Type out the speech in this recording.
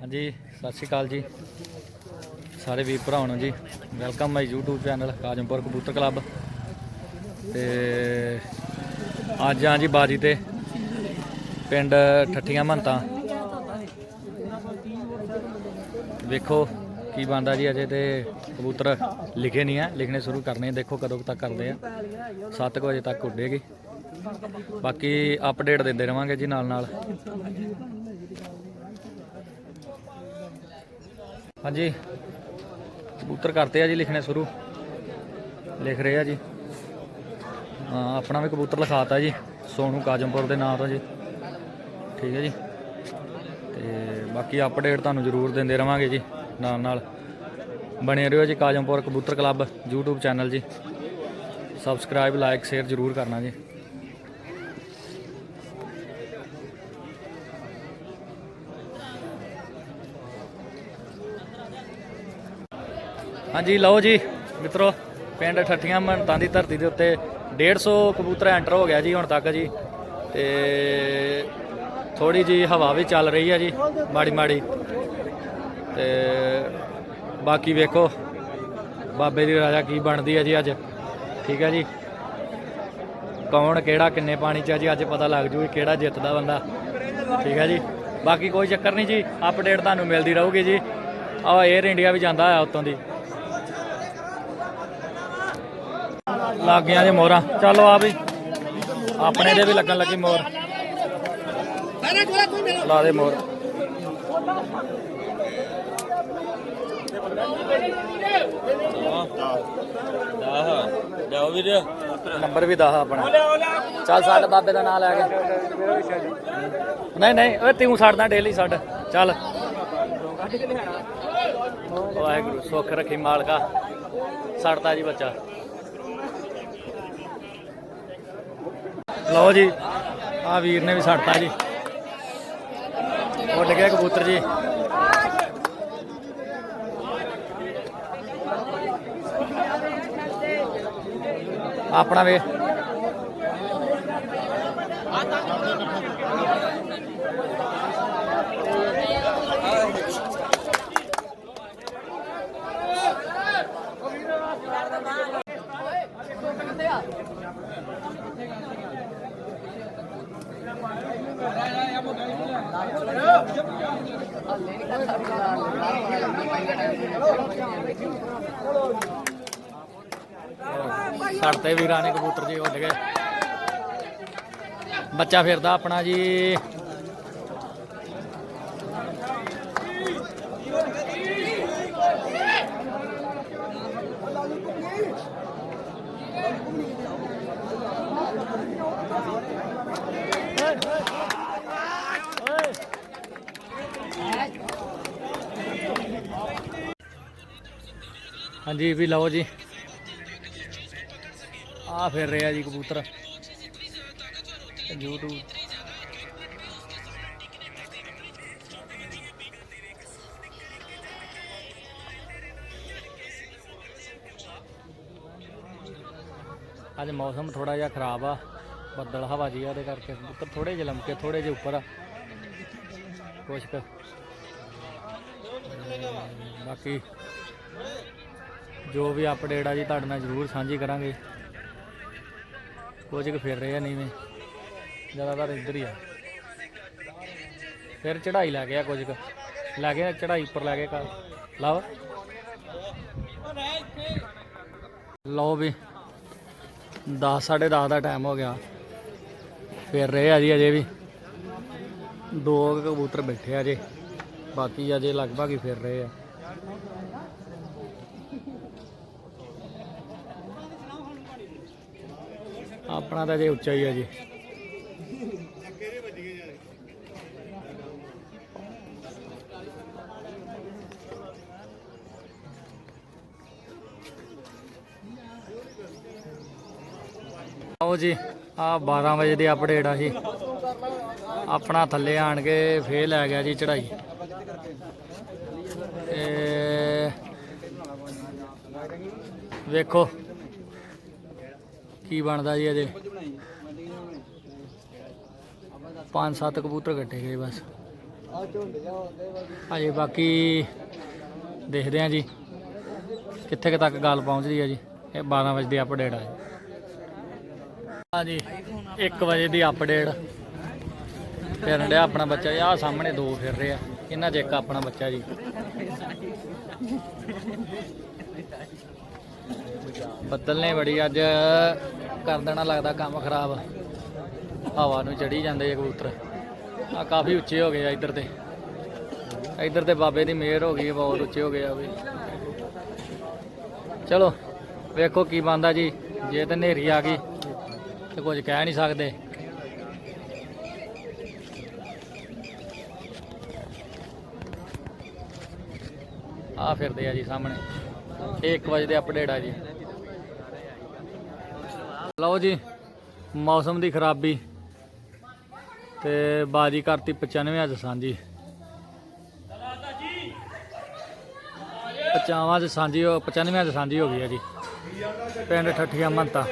ਹਾਂਜੀ, ਸਤਿ ਸ਼੍ਰੀ ਅਕਾਲ ਜੀ। ਸਾਰੇ ਵੀਰ ਭਰਾਵਾਂ ਨੂੰ ਜੀ, welcome my YouTube channel, Kajampur ਕਬੂਤਰ ਕਲੱਬ। ਤੇ ਅੱਜ ਆ ਜੀ ਬਾਜੀ ਤੇ, ਪਿੰਡ ਠੱਠੀਆਂ ਮੰਤਾਂ ਵੇਖੋ ਕੀ ਬਣਦਾ ਜੀ ਅਜੇ ਤੇ, ਕਬੂਤਰ ਲਿਖੇ ਨਹੀਂ ਆ, ਲਿਖਣੇ ਸ਼ੁਰੂ ਕਰਨੇ ਦੇਖੋ ਕਦੋਂ ਤੱਕ ਕਰਦੇ ਆ। 7 ਵਜੇ ਤੱਕ ਉੱਡੇਗੀ। ਬਾਕੀ ਅਪਡੇਟ ਦਿੰਦੇ ਰਵਾਂਗੇ ਜੀ ਨਾਲ ਨਾਲ ਹਾਂਜੀ। ਕਬੂਤਰ ਕਰਤੇ ਆ ਜੀ, ਲਿਖਣੇ ਸ਼ੁਰੂ। ਲਿਖ ਰਹੇ ਆ ਜੀ। ਹਾਂ, ਆਪਣਾ ਵੀ ਕਬੂਤਰ ਲਿਖਾਤਾ ਜੀ, ਸੋਨੂ ਕਾਜਮਪੁਰ ਦੇ ਨਾਂ ਤੋਂ ਜੀ। ਠੀਕ ਹੈ ਜੀ। ਤੇ ਬਾਕੀ ਅਪਡੇਟ ਤੁਹਾਨੂੰ ਜ਼ਰੂਰ ਦਿੰਦੇ ਰਵਾਂਗੇ ਜੀ, ਨਾਲ ਨਾਲ। ਬਣੇ ਰਹੋ ਜੀ ਕਾਜਮਪੁਰ ਕਬੂਤਰ ਕਲੱਬ YouTube ਚੈਨਲ ਜੀ। ਸਬਸਕ੍ਰਾਈਬ ਲਾਈਕ ਸ਼ੇਅਰ ਜ਼ਰੂਰ ਕਰਨਾ ਜੀ। ਹਾਂਜੀ, ਲਓ ਜੀ, ਮਿੱਤਰੋ, ਪਿੰਡ ਠੱਠੀਆਂ ਮਹੰਤਾਂ ਦੀ ਧਰਤੀ ਦੇ ਉੱਤੇ 150 ਕਬੂਤਰ ਐਂਟਰ ਹੋ ਗਿਆ ਜੀ ਹੁਣ ਤੱਕ ਜੀ। ਤੇ ਥੋੜੀ ਜੀ ਹਵਾ ਵੀ ਚੱਲ ਰਹੀ ਹੈ ਜੀ, ਮਾੜੀ ਮਾੜੀ। ਤੇ ਬਾਕੀ ਵੇਖੋ, ਬਾਬੇ ਦੀ ਰਾਜਾ ਕੀ ਬਣਦੀ ਹੈ ਜੀ ਅੱਜ। ਠੀਕ ਹੈ ਜੀ। ਕੌਣ, ਕਿਹੜਾ, ਕਿੰਨੇ ਪਾਣੀ 'ਚ ਹੈ ਜੀ, ਅੱਜ ਪਤਾ ਲੱਗ ਜੂ ਕਿਹੜਾ ਜਿੱਤਦਾ ਬੰਦਾ। ਠੀਕ ਹੈ ਜੀ। ਬਾਕੀ ਕੋਈ ਚੱਕਰ ਨਹੀਂ ਜੀ ਅਪਡੇਟ ਤੁਹਾਨੂੰ ਮਿਲਦੀ ਰਹੂਗੀ ਜੀ। ਆ 에ਅਰ ਇੰਡੀਆ ਵੀ ਜਾਂਦਾ ਆ ਉਤੋਂ ਦੀ। ਲੱਗ ਗਿਆ ਜੀ ਮੋਹਰਾਂ। ਚਲੋ ਆ ਵੀ। ਆਪਣੇ ਦੇ ਵੀ ਲੱਗਣ ਲੱਗੀ ਮੋਰ ਲਾ ਦੇ ਮੋਰ ਜਾਓ ਵੀਰ ਨੰਬਰ ਵੀ ਦੱਸ ਆਪਣਾ। ਚੱਲ ਸਾਡੇ ਬਾਬੇ ਦਾ ਨਾਮ ਲੈ ਕੇ। ਨਹੀਂ ਨਹੀਂ, ਓਏ ਤੂੰ ਛੱਡਦਾ, ਡੇਲੀ ਛੱਡ। ਚੱਲ। ਵਾਹਿਗੁਰੂ, ਸੁੱਖ ਰੱਖੀ ਮਾਲਕਾ। ਛੱਡਦਾ ਜੀ ਬੱਚਾ। ਲਓ ਜੀ ਆ ਵੀਰ ਨੇ ਵੀ ਛੱਡਤਾ ਜੀ। ਉੱਡ ਗਿਆ ਕਬੂਤਰ ਜੀ। ਆਪਣਾ ਵੇ ਛੱਡਤੇ ਵੀਰਾਂ ਨੇ ਕਬੂਤਰ ਜੀ ਉੱਡ ਗਏ। ਬੱਚਾ ਫਿਰਦਾ ਆਪਣਾ ਜੀ। ਹਾਂਜੀ ਵੀ ਲਓ ਜੀ। ਆ ਫਿਰ ਰਿਹਾ ਜੀ ਕਬੂਤਰ। YouTube ਅੱਜ ਮੌਸਮ ਥੋੜਾ ਜਿਹਾ ਖਰਾਬ ਆ। ਬੱਦਲ ਹਵਾ ਜੀ ਆ ਉਹਦੇ ਕਰਕੇ। ਕਬੂਤਰ ਥੋੜੇ ਜਿਹੇ ਲਮਕੇ ਥੋੜੇ ਜਿਹੇ ਉੱਪਰ ਆ। ਕੁਛ ਬਾਕੀ ਜੋ ਵੀ ਅਪਡੇਟ ਆ ਜੀ ਤੁਹਾਡੇ ਨਾਲ ਜ਼ਰੂਰ ਸਾਂਝੀ ਕਰਾਂਗੇ। ਕੁਝ ਕੁ ਫਿਰ ਰਹੇ ਆ ਨੀਵੇਂ। ਜ਼ਿਆਦਾਤਰ ਇੱਧਰ ਹੀ ਆ। ਫਿਰ ਚੜਾਈ ਲੈ ਗਿਆ ਕੁਝ ਕੁ। ਲੈ ਗਿਆ ਚੜਾਈ ਉੱਪਰ ਲੈ ਗਏ ਕੱਲ ਲਵ ਲਓ ਵੀ 10 10:30 ਦਾ ਟਾਈਮ ਹੋ ਗਿਆ। ਫਿਰ ਰਹੇ ਆ ਜੀ ਅਜੇ ਵੀ। ਦੋ ਕਬੂਤਰ ਬੈਠੇ ਆ ਜੇ ਬਾਕੀ ਅਜੇ ਲਗਭਗ ਹੀ ਫਿਰ ਰਹੇ ਆ। ਆਪਣਾ ਤਾਂ ਜੇ ਉੱਚਾ ਹੀ ਆ ਜੀ। ਆਓ ਜੀ, ਆ 12 ਵਜੇ ਦੀ ਅਪਡੇਟ ਆ ਜੀ। ਆਪਣਾ ਥੱਲੇ ਆਣ ਕੇ ਫੇਰ ਲੈ ਗਿਆ ਜੀ ਚੜਾਈ ਵੇਖੋ ਕੀ ਬਣਦਾ ਜੀ ਅਜੇ ਪੰਜ ਸੱਤ ਕਬੂਤਰ ਕੱਟੇ ਗਏ ਬਸ। ਅਜੇ ਬਾਕੀ ਦੇਖਦੇ ਆ ਜੀ, ਕਿੱਥੇ ਤੱਕ ਗੱਲ ਪਹੁੰਚਦੀ ਹੈ ਜੀ। ਇਹ 12 ਵਜੇ ਦੀ ਅਪਡੇਟ ਆ ਹਾਂ ਜੀ 1 ਵਜੇ ਦੀ ਅਪਡੇਟ ਫਿਰਨ ਡਿਆ ਆਪਣਾ ਬੱਚਾ ਜੀ ਆ ਸਾਹਮਣੇ ਦੋ ਫਿਰ ਰਹੇ ਆ। ਇਹਨਾਂ 'ਚ ਇੱਕ ਆਪਣਾ ਬੱਚਾ ਜੀ? ਬੱਦਲ ਨੇ ਬੜੀ ਅੱਜ ਕਰ ਦੇਣਾ ਲੱਗਦਾ ਕੰਮ ਖਰਾਬ। ਹਵਾ ਨੂੰ ਚੜੀ ਜਾਂਦੇ ਆ ਕਬੂਤਰ। ਆ ਕਾਫੀ ਉੱਚੇ ਹੋ ਗਏ ਆ ਇੱਧਰ ਤੇ। ਇੱਧਰ ਤੇ ਬਾਬੇ ਦੀ ਮਿਹਰ ਹੋ ਗਈ ਹੈ, ਬਹੁਤ ਉੱਚੇ ਹੋ ਗਏ ਆ ਵੀ। ਚਲੋ ਵੇਖੋ ਕੀ ਬੰਦਾ ਜੀ। ਜੇ ਤੇ ਹਨੇਰੀ ਆ ਗਈ ਤੇ ਕੁਝ ਕਹਿ ਨਹੀਂ ਸਕਦੇ। ਆ ਫਿਰਦੇ ਆ ਜੀ ਸਾਹਮਣੇ। ਇਹ 1 ਵਜੇ ਦੇ ਅਪਡੇਟ ਆ ਜੀ। ਲਓ ਜੀ, ਮੌਸਮ ਦੀ ਖਰਾਬੀ ਤੇ ਬਾਜੀ ਕਰਤੀ 95 ਅੱਜ ਸਾਂਝੀ। 55 ਚ ਸਾਂਝੀ ਹੋ 95 ਚ ਸਾਂਝੀ ਹੋ ਗਈ ਹੈ ਜੀ। ਪਿੰਡ ਠੱਠੀਆਂ ਮੰਤਾ।